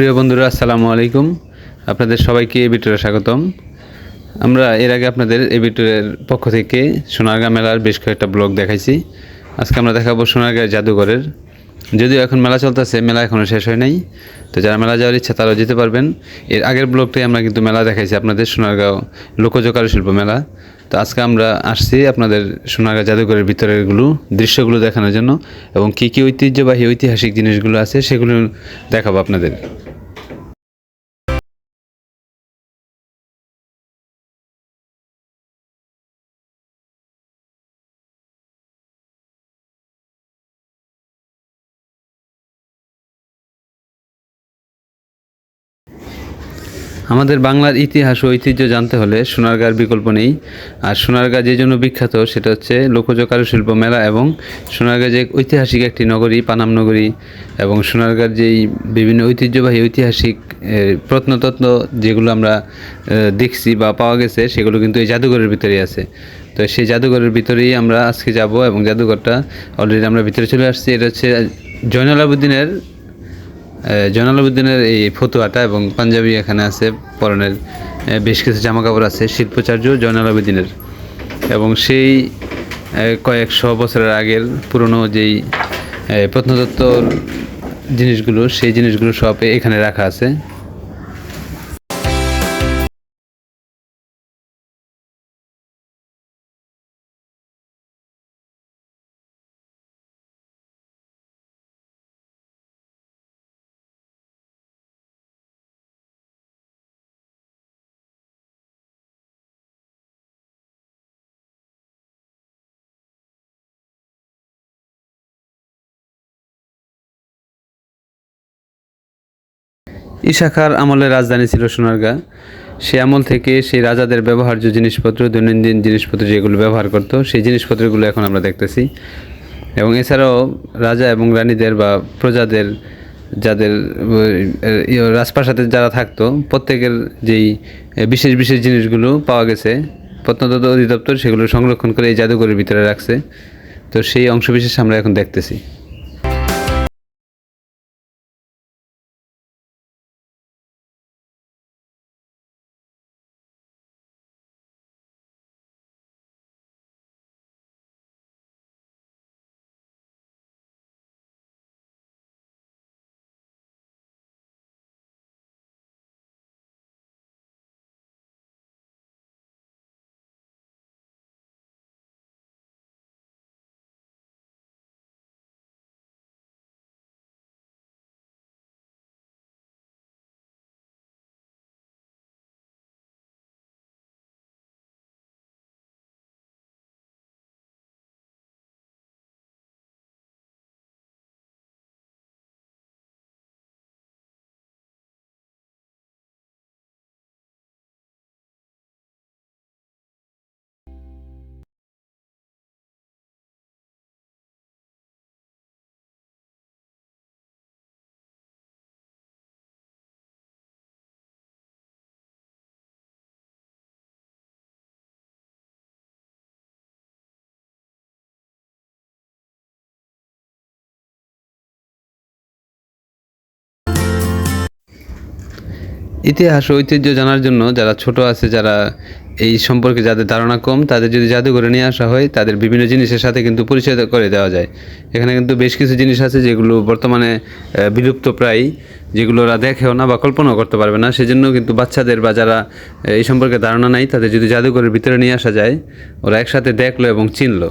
প্রিয় বন্ধুরা, আসসালামু আলাইকুম। আপনাদের সবাইকে এই ভিডিওতে স্বাগতম। আমরা এর আগে আপনাদের এই ভিডিওর পক্ষ থেকে সোনারগাঁ মেলার বেশ কয়েকটা ব্লগ দেখাইছি। আজকে আমরা দেখাবো সোনারগাঁ জাদুঘরের। যদিও এখন মেলা চলতেছে, মেলা এখনও শেষ হয় নাই। তো যারা মেলা যাওয়ার ইচ্ছা, তারাও যেতে পারবেন। এর আগের ব্লগটাই আমরা কিন্তু মেলা দেখাইছি, আপনাদের সোনারগাঁও লোকজ কারুশিল্প মেলা। তো আজকে আমরা আসছি আপনাদের সোনারগাঁ জাদুঘরের ভিতরেরগুলো, দৃশ্যগুলো দেখানোর জন্য এবং কী কী ঐতিহ্যবাহী, ঐতিহাসিক জিনিসগুলো আছে, সেগুলো দেখাবো আপনাদের। আমাদের বাংলার ইতিহাস ও ঐতিহ্য জানতে হলে সোনারগাঁর বিকল্প নেই। আর সোনারগাঁ যে জন্য বিখ্যাত, সেটা হচ্ছে লোকজ কারুশিল্প মেলা এবং সোনারগাঁ যে ঐতিহাসিক একটি নগরী, পানাম নগরী এবং সোনারগাঁর যেই বিভিন্ন ঐতিহ্যবাহী ঐতিহাসিক প্রত্নতত্ত্ব যেগুলো আমরা দেখছি বা পাওয়া গেছে, সেগুলো কিন্তু এই জাদুঘরের ভিতরেই আছে। তো সেই জাদুঘরের ভিতরেই আমরা আজকে যাব এবং জাদুঘরটা অলরেডি আমরা ভিতরে চলে আসছি। এটা হচ্ছে জয়নাল আবুদ্দিনের জয়নালুদ্দিনের এই ফতুয়াটা এবং পাঞ্জাবি এখানে আছে, পরনের বেশ কিছু জামা কাপড় আছে, শিল্পাচার্য জয়নালাবুদ্দিনের এবং সেই কয়েকশো বছরের আগের পুরনো যেই প্রত্নতত্ত্ব প্রত্নতত্ত্বর জিনিসগুলো, সেই জিনিসগুলো সব এখানে রাখা আছে। ইশাখার আমলের রাজধানী ছিল সোনারগাঁ। সে আমল থেকে সেই রাজাদের ব্যবহার্য জিনিসপত্র, দৈনন্দিন জিনিসপত্র যেগুলো ব্যবহার করতো, সেই জিনিসপত্রগুলো এখন আমরা দেখতেছি। এবং এছাড়াও রাজা এবং রানীদের বা প্রজাদের যাদের রাজপ্রাসাদে যারা থাকতো, প্রত্যেকের যেই বিশেষ বিশেষ জিনিসগুলো পাওয়া গেছে, প্রত্নতত্ত্ব অধিদপ্তর সেগুলো সংরক্ষণ করে এই জাদুঘরের ভিতরে রাখছে। তো সেই অংশবিশেষ আমরা এখন দেখতেছি। ইতিহাস ঐতিহ্য জানার জন্য যারা ছোট আছে, যারা এই সম্পর্কে যাদের ধারণা কম, তাদের যদি জাদুঘরে নিয়ে আসা হয়, তাদের বিভিন্ন জিনিসের সাথে কিন্তু পরিচয় করে দেওয়া যায়। এখানে কিন্তু বেশ কিছু জিনিস আছে যেগুলো বর্তমানে বিলুপ্ত প্রায় যেগুলো ওরা দেখেও না বা কল্পনাও করতে পারবে না। সেজন্য কিন্তু বাচ্চাদের বা যারা এই সম্পর্কে ধারণা নাই, তাদের যদি জাদুঘরের ভিতরে নিয়ে আসা যায়, ওরা একসাথে দেখল এবং চিনলো।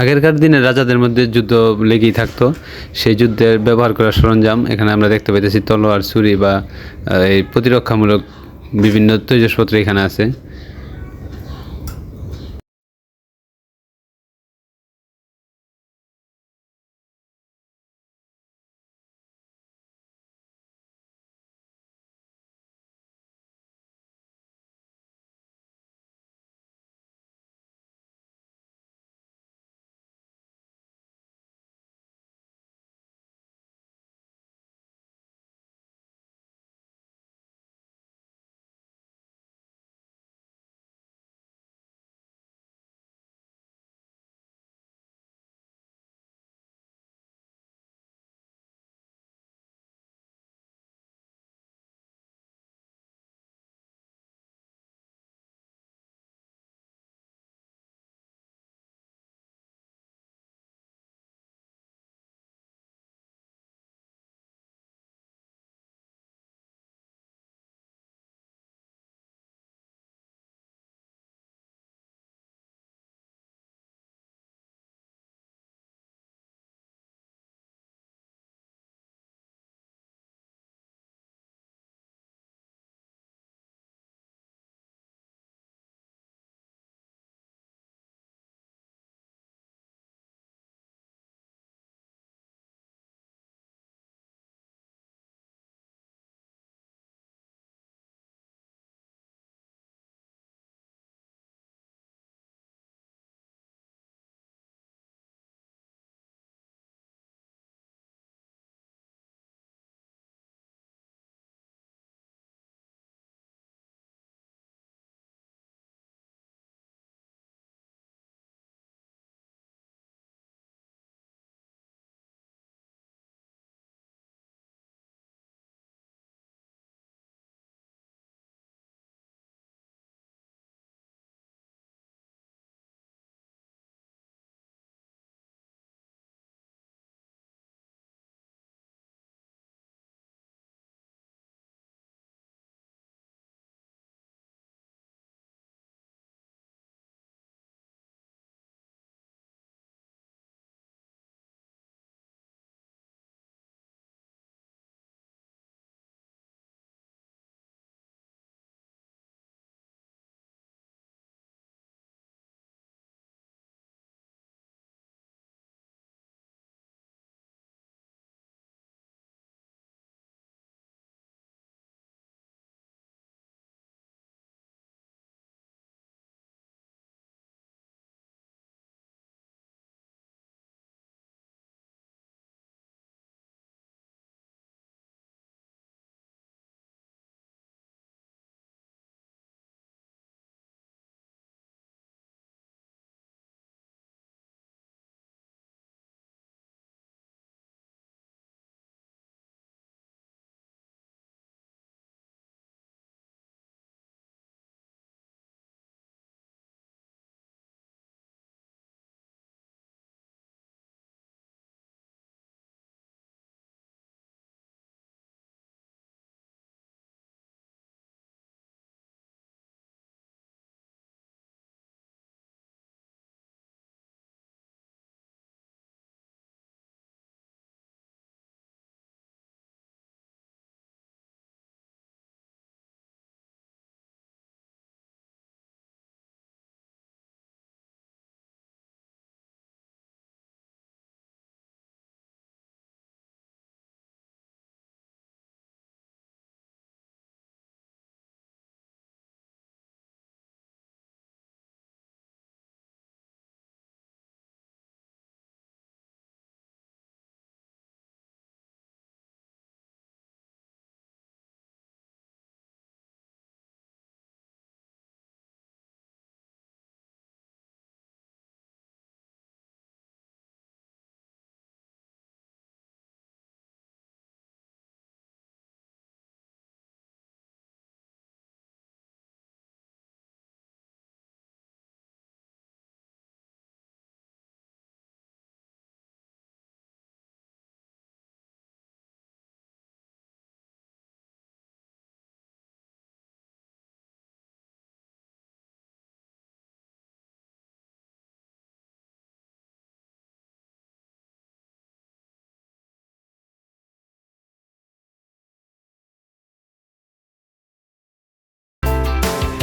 আগেরকার দিনে রাজাদের মধ্যে যুদ্ধ লেগেই থাকতো। সেই যুদ্ধের ব্যবহার করার সরঞ্জাম, এখানে আমরা দেখতে পাইতেছি তলোয়ার, ছুরি বা এই প্রতিরক্ষামূলক বিভিন্ন তৈজসপত্র এখানে আছে।